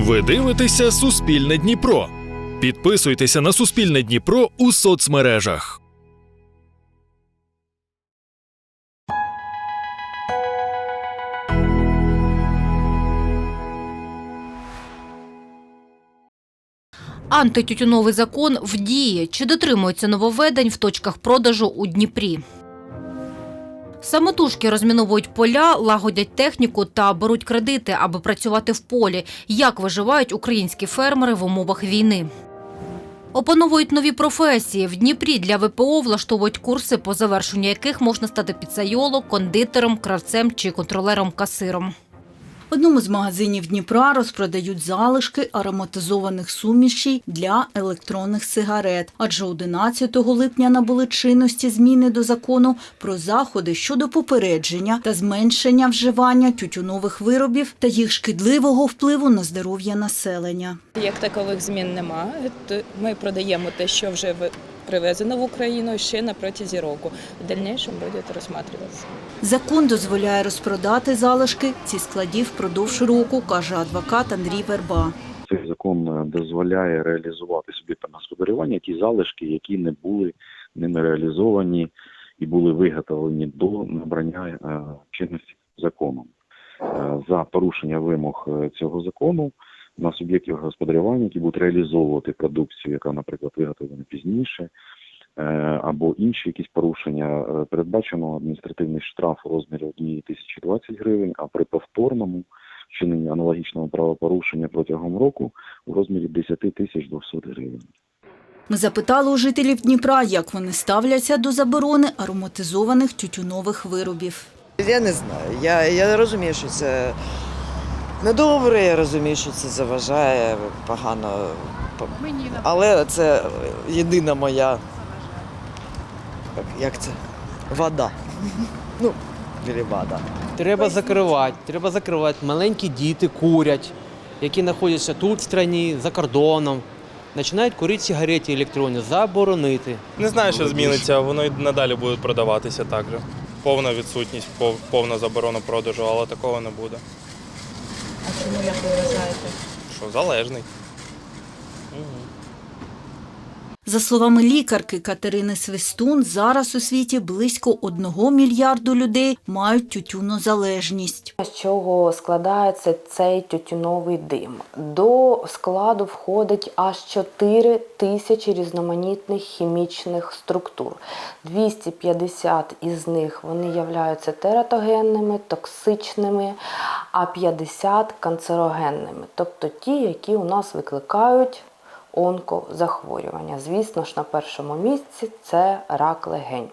Ви дивитеся Суспільне Дніпро. Підписуйтеся на Суспільне Дніпро у соцмережах. Антитютюновий закон в дії. Чи дотримуються нововведень в точках продажу у Дніпрі? Самотужки розміновують поля, лагодять техніку та беруть кредити, аби працювати в полі. Як виживають українські фермери в умовах війни? Опановують нові професії. В Дніпрі для ВПО влаштовують курси, по завершенню яких можна стати піцайолог, кондитером, кравцем чи контролером-касиром. Одному з магазинів Дніпра розпродають залишки ароматизованих сумішей для електронних сигарет. Адже 11 липня набули чинності зміни до закону про заходи щодо попередження та зменшення вживання тютюнових виробів та їх шкідливого впливу на здоров'я населення. Як такових змін немає. Т- Ми продаємо те, що вже привезено в Україну ще на протязі року. В дальнейшем буде розглядатися. Закон дозволяє розпродати залишки ці складів впродовж року, каже адвокат Андрій Верба. Цей закон е, дозволяє реалізувати собі на господарювання ті залишки, які не були ними реалізовані і були виготовлені до набрання е, чинності законом. Е, За порушення вимог цього закону на суб'єктів господарювання, які будуть реалізовувати продукцію, яка, наприклад, виготовлена пізніше, е, або інші якісь порушення, е, передбачено адміністративний штраф у розмірі 1 тисячі 20 гривень, а при повторному вчиненні аналогічного правопорушення протягом року у розмірі 10 тисяч 200 гривень. Ми запитали у жителів Дніпра, як вони ставляться до заборони ароматизованих тютюнових виробів. Я не знаю. Я, я розумію, що це недобре, я розумію, що це заважає погано. Але це єдина моя. як- це? Вода. Ну, или вода. Треба закривати, треба закривати. Маленькі діти курять, які знаходяться тут в країні, за кордоном. Починають курити сигарети електронні, заборонити. Не знаю, що зміниться, воно і надалі буде продаватися так же. Повна відсутність, повна заборона продажу, але такого не буде. Чому як ви вважаєте? Що залежний. За словами лікарки Катерини Свистун, зараз у світі близько одного мільярду людей мають тютюнозалежність. З чого складається цей тютюновий дим? До складу входить аж 4 тисячі різноманітних хімічних структур. 250 із них вони являються тератогенними, токсичними, а 50 канцерогенними, тобто ті, які у нас викликають онкозахворювання. Звісно ж, на першому місці це рак легень.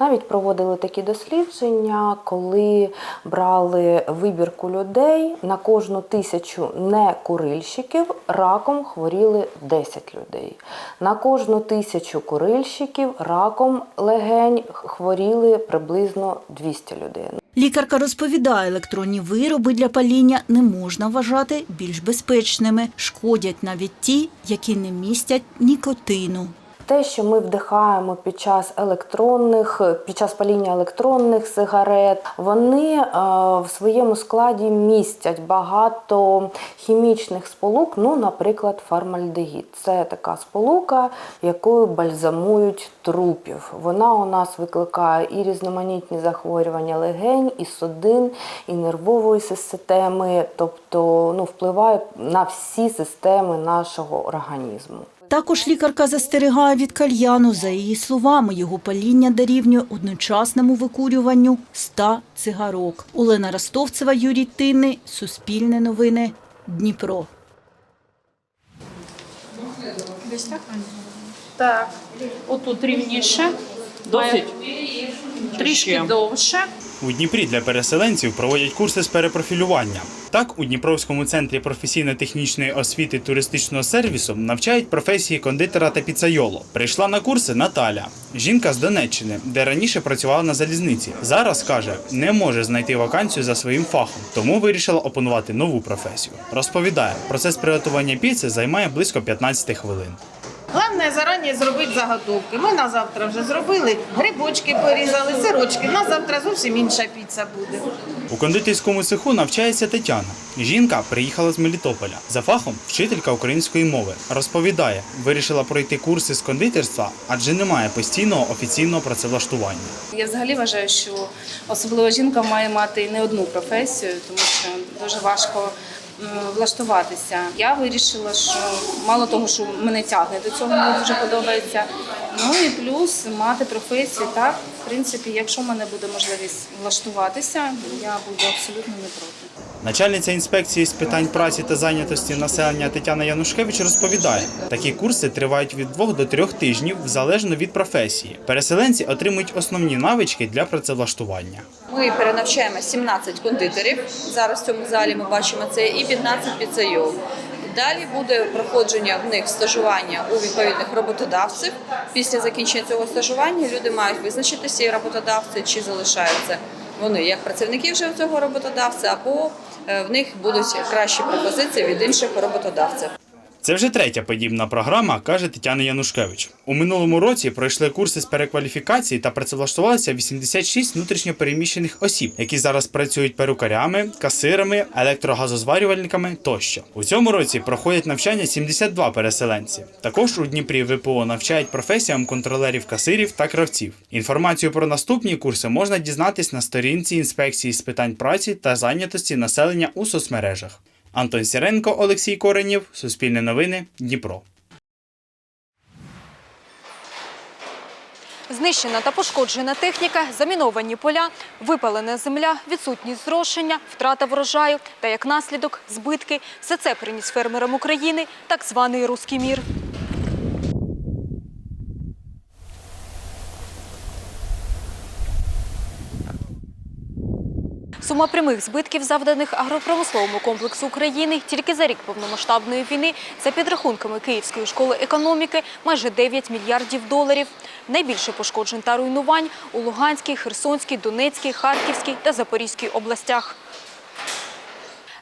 Навіть проводили такі дослідження, коли брали вибірку людей на кожну тисячу некурильщиків раком хворіли 10 людей. На кожну тисячу курильщиків раком легень хворіли приблизно 200 людей. Лікарка розповідає, електронні вироби для паління не можна вважати більш безпечними. Шкодять навіть ті, які не містять нікотину. Те, що ми вдихаємо під час електронних, під час паління електронних сигарет, вони е, в своєму складі містять багато хімічних сполук, ну, наприклад, формальдегід. Це така сполука, якою бальзамують трупів. Вона у нас викликає і різноманітні захворювання легень, і судин, і нервової системи, тобто ну, впливає на всі системи нашого організму. Також лікарка застерігає від кальяну. За її словами, його паління дорівнює одночасному викурюванню 100 цигарок. Олена Ростовцева, Юрій Тинний, Суспільне новини, Дніпро. Так, отут рівніше. Досить. Трішки довше. У Дніпрі для переселенців проводять курси з перепрофілювання. Так, у Дніпровському центрі професійно-технічної освіти туристичного сервісу навчають професії кондитера та піцайоло. Прийшла на курси Наталя, жінка з Донеччини, де раніше працювала на залізниці. Зараз каже, не може знайти вакансію за своїм фахом, тому вирішила опанувати нову професію. Розповідає, процес приготування піци займає близько 15 хвилин. Головне зарані зробити заготовки. Ми на завтра вже зробили, грибочки порізали, сирочки. На завтра зовсім інша піца буде. У кондитерському цеху навчається Тетяна. Жінка приїхала з Мелітополя. За фахом вчителька української мови. Розповідає, вирішила пройти курси з кондитерства, адже немає постійного офіційного працевлаштування. Я взагалі вважаю, що особливо жінка має мати не одну професію, тому що дуже важко влаштуватися. Я вирішила, що мало того, що мене тягне до цього, мені дуже подобається. Ну і плюс мати професію. Так, в принципі, якщо в мене буде можливість влаштуватися, я буду абсолютно не проти. Начальниця інспекції з питань праці та зайнятості населення Тетяна Янушкевич розповідає, такі курси тривають від двох до трьох тижнів залежно від професії. Переселенці отримують основні навички для працевлаштування. Ми перенавчаємо 17 кондитерів. Зараз в цьому залі ми бачимо це і 15 піцейол. Далі буде проходження в них стажування у відповідних роботодавців. Після закінчення цього стажування люди мають визначитися і роботодавці, чи залишаються вони як працівники вже цього роботодавця, або в них будуть кращі пропозиції від інших роботодавців. Це вже третя подібна програма, каже Тетяна Янушкевич. У минулому році пройшли курси з перекваліфікації та працевлаштувалися 86 внутрішньопереміщених осіб, які зараз працюють перукарями, касирами, електрогазозварювальниками тощо. У цьому році проходять навчання 72 переселенці. Також у Дніпрі ВПО навчають професіям контролерів касирів та кравців. Інформацію про наступні курси можна дізнатись на сторінці інспекції з питань праці та зайнятості населення у соцмережах. Антон Сіренко, Олексій Коренєв, Суспільне новини, Дніпро. Знищена та пошкоджена техніка, заміновані поля, випалена земля, відсутність зрошення, втрата врожаю та як наслідок збитки. Все це приніс фермерам України так званий руський мір. Сума прямих збитків, завданих агропромисловому комплексу України тільки за рік повномасштабної війни, за підрахунками Київської школи економіки, майже 9 мільярдів доларів. Найбільше пошкоджень та руйнувань у Луганській, Херсонській, Донецькій, Харківській та Запорізькій областях.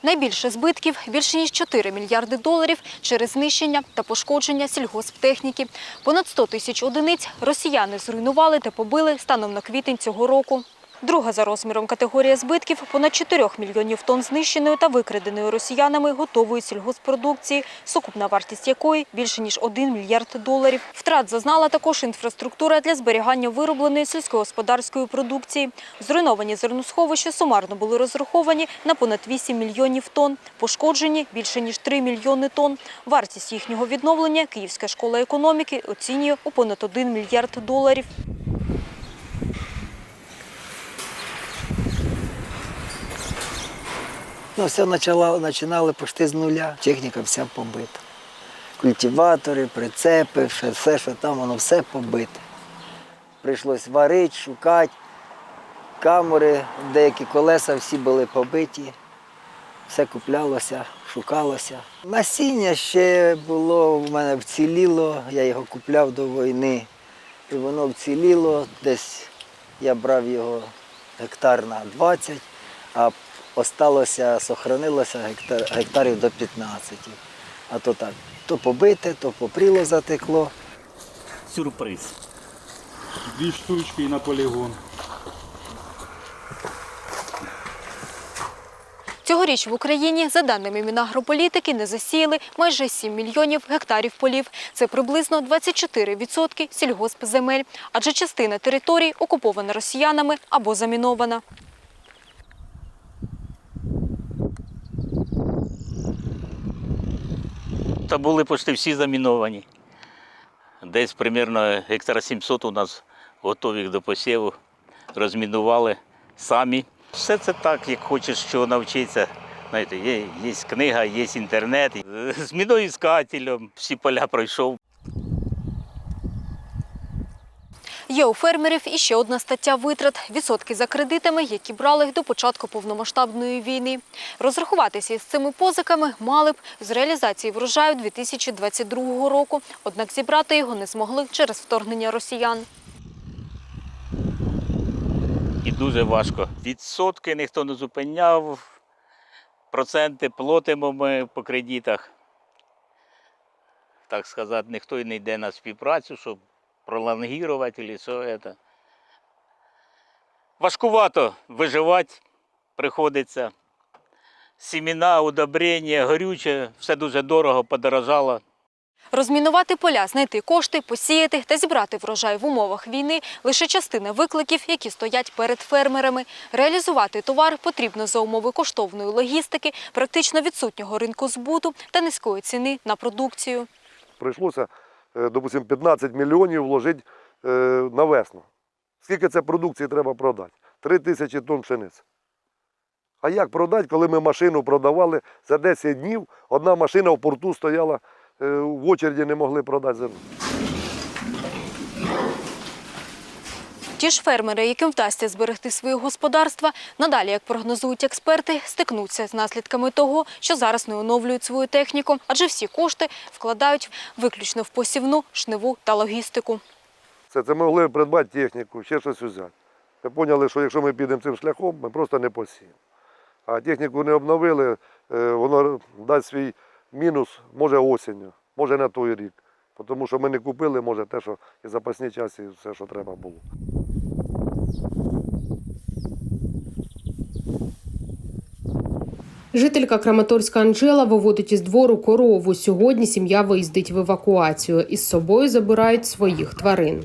Найбільше збитків – більше ніж 4 мільярди доларів через знищення та пошкодження сільгосптехніки. Понад 100 тисяч одиниць росіяни зруйнували та побили станом на квітень цього року. Друга за розміром категорія збитків – понад 4 мільйонів тонн знищеної та викраденої росіянами готової сільгоспродукції, сукупна вартість якої – більше ніж 1 мільярд доларів. Втрат зазнала також інфраструктура для зберігання виробленої сільськогосподарської продукції. Зруйновані зерносховища сумарно були розраховані на понад 8 мільйонів тонн, пошкоджені – більше ніж 3 мільйони тонн. Вартість їхнього відновлення Київська школа економіки оцінює у понад 1 мільярд доларів. Ну, все починали почти з нуля. Техніка вся побита. Культиватори, прицепи, все, все, що там, воно все побите. Прийшлось варити, шукати. Камери, деякі колеса всі були побиті. Все куплялося, шукалося. Насіння ще було в мене вціліло, я його купляв до війни. І воно вціліло, десь я брав його гектар на 20, а осталося, сохранилося гектар, гектарів до 15. А то так, то побите, то попріло затекло. Сюрприз. Дві штучки на полігон. Цьогоріч в Україні, за даними Мінагрополітики, не засіяли майже 7 мільйонів гектарів полів. Це приблизно 24% сільгоспземель, адже частина територій окупована росіянами або замінована. Та були почти всі заміновані. Десь примерно гектара 700 у нас готових до посіву. Розмінували самі. Все це так, як хочеш що навчитися. Знаєте, є, є книга, є інтернет. З міноіскателем всі поля пройшов. Є у фермерів і ще одна стаття витрат – відсотки за кредитами, які брали до початку повномасштабної війни. Розрахуватися із цими позиками мали б з реалізації врожаю 2022 року, однак зібрати його не змогли через вторгнення росіян. І дуже важко. Відсотки ніхто не зупиняв, проценти платимо ми по кредитах. Так сказати, ніхто і не йде на співпрацю, щоб пролонгувати чи все це. Важкувато виживати приходиться. Сімена, удобрення, горюче, все дуже дорого, подорожало. Розмінувати поля, знайти кошти, посіяти та зібрати врожай в умовах війни лише частина викликів, які стоять перед фермерами. Реалізувати товар потрібно за умови коштовної логістики, практично відсутнього ринку збуту та низької ціни на продукцію. Прийшлося, е, допустимо, 15 мільйонів вложити е, на весну. Скільки це продукції треба продати? 3 тисячі тонн пшениці. А як продати, коли ми машину продавали за 10 днів, одна машина в порту стояла, е, в очереді не могли продати зерно. Ті ж фермери, яким вдасться зберегти свої господарства, надалі, як прогнозують експерти, стикнуться з наслідками того, що зараз не оновлюють свою техніку, адже всі кошти вкладають виключно в посівну, шниву та логістику. Це, це могли придбати техніку, ще щось взяти. Ми поняли, що якщо ми підемо цим шляхом, ми просто не посіємо. А техніку не обновили, е, воно дасть свій мінус, може осінню, може на той рік. Тому що ми не купили, може, те, що і запасні часі, і все, що треба було. Жителька Краматорська Анжела виводить із двору корову. Сьогодні сім'я виїздить в евакуацію. Із собою забирають своїх тварин.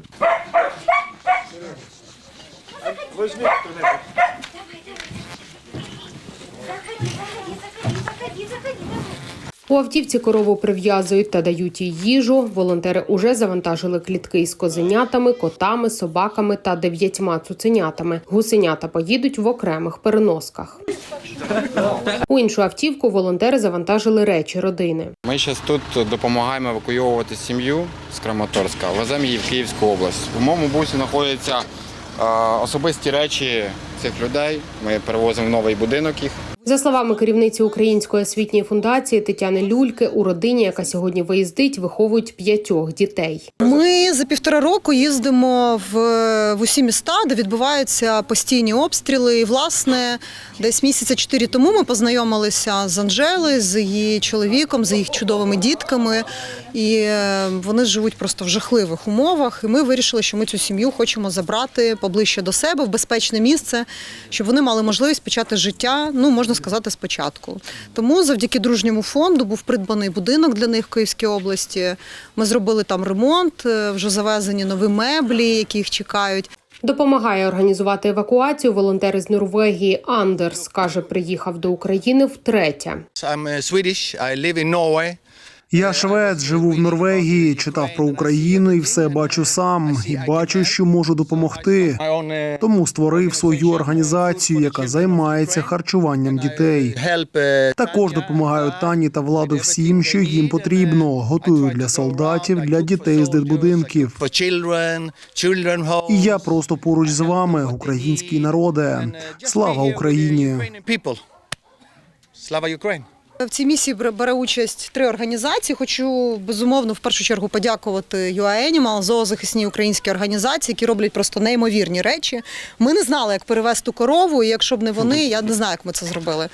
У автівці корову прив'язують та дають їй їжу. Волонтери уже завантажили клітки із козенятами, котами, собаками та дев'ятьма цуценятами. Гусенята поїдуть в окремих переносках. У іншу автівку волонтери завантажили речі родини. Ми зараз тут допомагаємо евакуйовувати сім'ю з Краматорська, веземо її в Київську область. У моєму бусі знаходяться е, особисті речі цих людей. Ми перевозимо в новий будинок їх. За словами керівниці Української освітньої фундації Тетяни Люльки, у родині, яка сьогодні виїздить, виховують п'ятьох дітей. Ми за півтора року їздимо в, в усі міста, де відбуваються постійні обстріли. І, власне, десь місяця чотири тому ми познайомилися з Анжелою, з її чоловіком, з їх чудовими дітками. І е, вони живуть просто в жахливих умовах. І ми вирішили, що ми цю сім'ю хочемо забрати поближче до себе в безпечне місце, щоб вони мали можливість почати життя, ну можна сказати, спочатку. Тому завдяки дружньому фонду був придбаний будинок для них в Київській області. Ми зробили там ремонт, е, вже завезені нові меблі, які їх чекають. Допомагає організувати евакуацію волонтер із Норвегії Андерс. Каже, приїхав до України втретє. I'm uh, Swedish. I live in Norway. Я швед, живу в Норвегії, читав про Україну і все бачу сам. І бачу, що можу допомогти. Тому створив свою організацію, яка займається харчуванням дітей. Також допомагаю Тані та владу всім, що їм потрібно. Готую для солдатів, для дітей з дитбудинків. І я просто поруч з вами, український народе. Слава Україні! Ukrainian people. В цій місії бере- участь три організації. Хочу безумовно в першу чергу подякувати UA Animal, зоозахисній українській організації, які роблять просто неймовірні речі. Ми не знали, як перевезти корову, і якщо б не вони, я не знаю, як ми це зробили.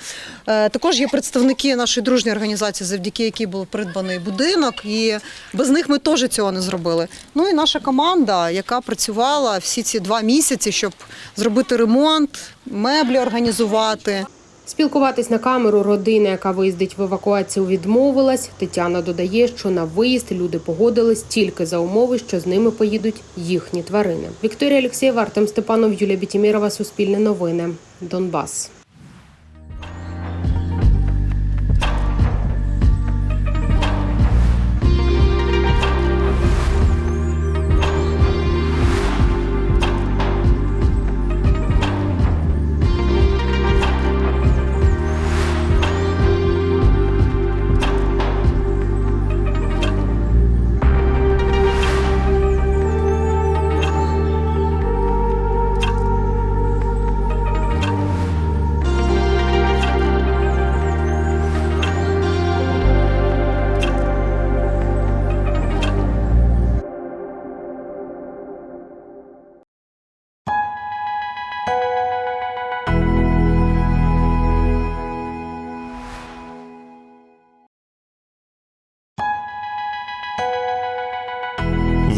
Е, Також є представники нашої дружньої організації, завдяки якій був придбаний будинок, і без них ми теж цього не зробили. Ну і наша команда, яка працювала всі ці два місяці, щоб зробити ремонт, меблі організувати. Спілкуватись на камеру родина, яка виїздить в евакуацію, відмовилась. Тетяна додає, що на виїзд люди погодились тільки за умови, що з ними поїдуть їхні тварини. Вікторія Олексєєва, Артем Степанов, Юлія Бітімірова, Суспільне новини, Донбас.